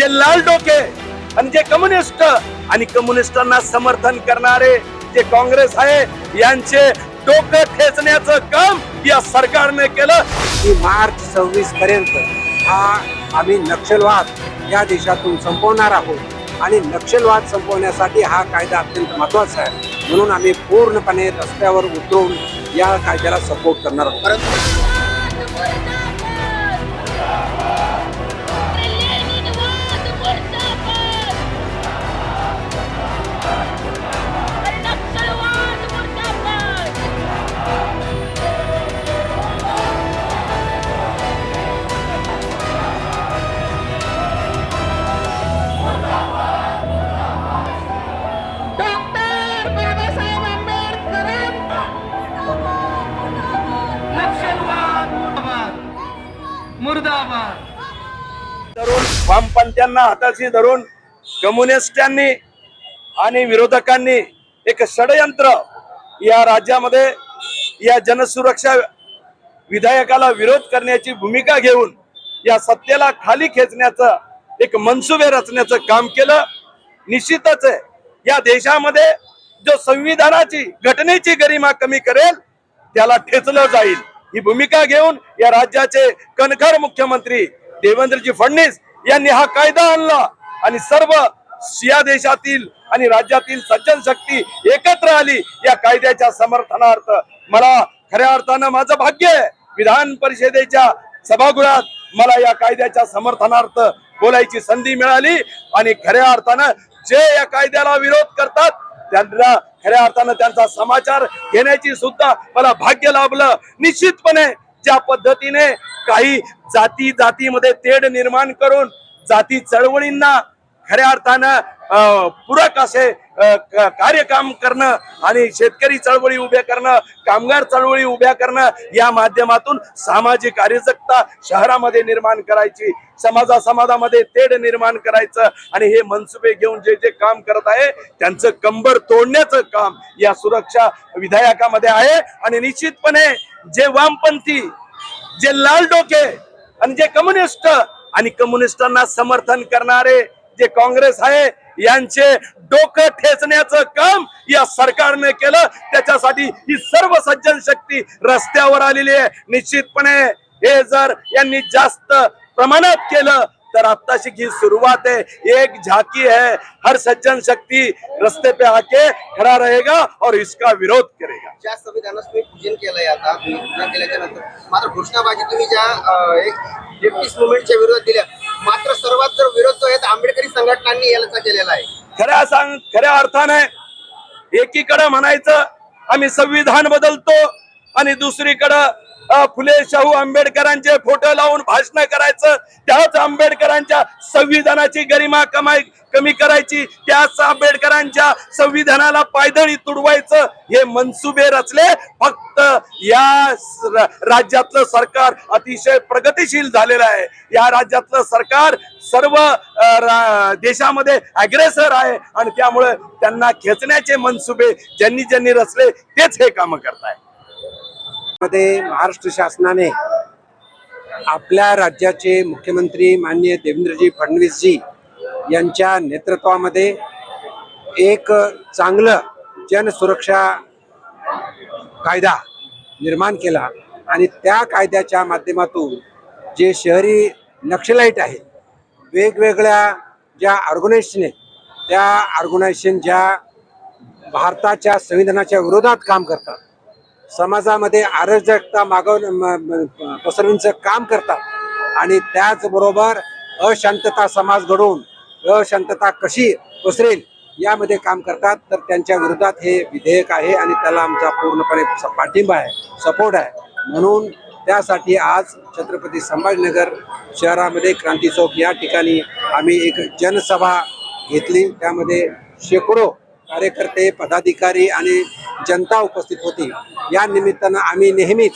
जे लाल डोके आणि जे कम्युनिस्ट आणि कम्युनिस्टांना समर्थन करणारे जे काँग्रेस आहे यांचे डोकं ठेचण्याचं काम या सरकारने केलं. की मार्च सव्वीस पर्यंत हा आम्ही नक्षलवाद या देशातून संपवणार आहोत. आणि नक्षलवाद संपवण्यासाठी हा कायदा अत्यंत महत्त्वाचा आहे. म्हणून आम्ही पूर्णपणे रस्त्यावर उतरून या कायद्याला सपोर्ट करणार आहोत. मुर्दाबाद. धरून वामपंथ्यांना हाताशी धरून कम्युनिस्टांनी आणि विरोधकांनी एक षडयंत्र या राज्यामध्ये या जनसुरक्षा विधायकाला विरोध करण्याची भूमिका घेऊन या सत्तेला खाली खेचण्याचं एक मनसुबे रचण्याचं काम केलं. निश्चितच आहे या देशामध्ये जो संविधानाची घटनेची गरिमा कमी करेल त्याला ठेचलं जाईल. ही भूमिका घेऊन या राज्याचे कणखर मुख्यमंत्री देवेंद्रजी फडणवीस यांनी हा कायदा आणला. आणि सर्व या देशातील आणि राज्यातील सज्जन शक्ती एकत्र आली या कायद्याच्या समर्थनार्थ. मला खऱ्या अर्थानं माझं भाग्य आहे. विधान परिषदेच्या सभागृहात मला या कायद्याच्या समर्थनार्थ बोलायची संधी मिळाली. आणि खऱ्या अर्थानं जे या कायद्याला विरोध करतात त्यांना खऱ्या अर्थानं त्यांचा समाचार घेण्याची सुद्धा मला भाग्य लाभलं. निश्चितपणे ज्या पद्धतीने काही जाती जातीमध्ये तेढ निर्माण करून जाती चळवळींना खऱ्या अर्थानं पूरक असे अं, कार्यकाम करणं आणि शेतकरी चळवळी उभ्या करणं कामगार चळवळी उभ्या करणं या माध्यमातून सामाजिक कार्यजकता शहरामध्ये निर्माण करायची समाजा समाजामध्ये तेढ निर्माण करायचं आणि हे मनसुबे घेऊन जे जे काम करत आहे त्यांचं कंबर तोडण्याचं काम या सुरक्षा विधायकामध्ये आहे. आणि निश्चितपणे जे वामपंथी जे लाल डोके आणि जे कम्युनिस्ट आणि कम्युनिस्टांना समर्थन करणारे जे काँग्रेस आहे यांचे डोकं ठेचण्याचं काम या सरकारने केलं. त्याच्यासाठी ही सर्व सज्जन शक्ती रस्त्यावर आलेली आहे. निश्चितपणे हे जर यांनी जास्त प्रमाणात केलं तर आत्ताशी ही सुरुवात है एक झाकी है हर सज्जन शक्ती रस्ते पे आके खड़ा रहेगा और इसका विरोध करेगा. ज्या संविधानाचं तुम्ही पूजन केलंय आता तुम्ही पूजन केल्याच्यानंतर मात्र घोषणाबाजी तुम्ही ज्या एक लेफ्टिस्ट मुवमेंटच्या विरोधात दिल्या मात्र सर्वात जर विरोध जो आहे आंबेडकरी संघटनांनी याचा केलेला आहे. खऱ्या सांग खऱ्या अर्थाने एकीकडे म्हणायचं आम्ही संविधान बदलतो आणि दुसरीकडं फुले शाहू आंबेडकरांचे फोटो लावून भाषण करायचं त्याच आंबेडकरांच्या संविधानाची गरिमा कमाई कमी करायची त्याच आंबेडकरांच्या संविधानाला पायदळी तुडवायचं हे मनसुबे रचले फक्त या राज्यातलं सरकार अतिशय प्रगतिशील झालेलं आहे. या राज्यातलं सरकार सर्व देशामध्ये अग्रेसर आहे आणि त्यामुळे त्यांना खेचण्याचे मनसुबे ज्यांनी ज्यांनी रचले तेच हे काम करतायमध्ये महाराष्ट्र शासनाने आपल्या राज्याचे मुख्यमंत्री माननीय देवेंद्रजी फडणवीसजी यांच्या नेतृत्वामध्ये एक चांगलं जनसुरक्षा कायदा निर्माण केला आणि त्या कायद्याच्या माध्यमातून जे शहरी नक्षलाईट आहेत वेगवेगळ्या ज्या ऑर्गनायझेशन आहेत त्या ऑर्गनायझेशन ज्या भारताच्या संविधानाच्या विरोधात काम करतात समाजामध्ये अराजकता मागव म- काम करतात आणि त्याचबरोबर अशांतता समाज घडवून अशांतता कशी पसरेल यामध्ये काम करतात तर त्यांच्या विरोधात हे विधेयक आहे आणि त्याला आमचा पूर्णपणे स- पाठिंबा आहे सपोर्ट आहे. म्हणून त्यासाठी आज छत्रपती संभाजीनगर शहरामध्ये क्रांती चौक या ठिकाणी आम्ही एक जनसभा घेतली. त्यामध्ये शेकडो कार्यकर्ते पदाधिकारी आणि जनता उपस्थित होती. या निमित्तानं आम्ही नेहमीच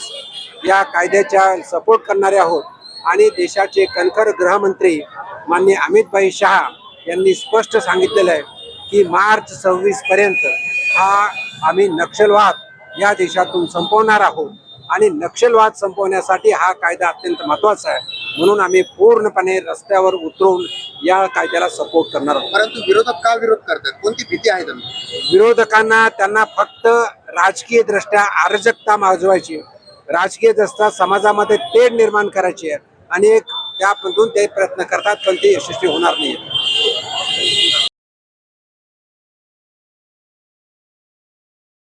या कायद्याच्या सपोर्ट करणारे आहोत आणि देशाचे कणखर गृहमंत्री माननीय अमितभाई शहा यांनी स्पष्ट सांगितलेलं आहे. की मार्च सव्वीस पर्यंत हा आम्ही नक्षलवाद या देशातून संपवणार आहोत. आणि नक्षलवाद संपवण्यासाठी हा कायदा अत्यंत महत्त्वाचा आहे. म्हणून आम्ही पूर्णपणे रस्त्यावर उतरून या कायद्याला सपोर्ट करणार आहोत. परंतु विरोधक का विरोध करतात? कोणती भीती आहे त्यांना? विरोधकांना त्यांना फक्त राजकीय दृष्ट्या अराजकता माजवायची राजकीय दृष्ट्या समाजामध्ये तेढ निर्माण करायची आहे. आणि एक त्यामधून ते प्रयत्न करतात पण ते यशस्वी होणार नाही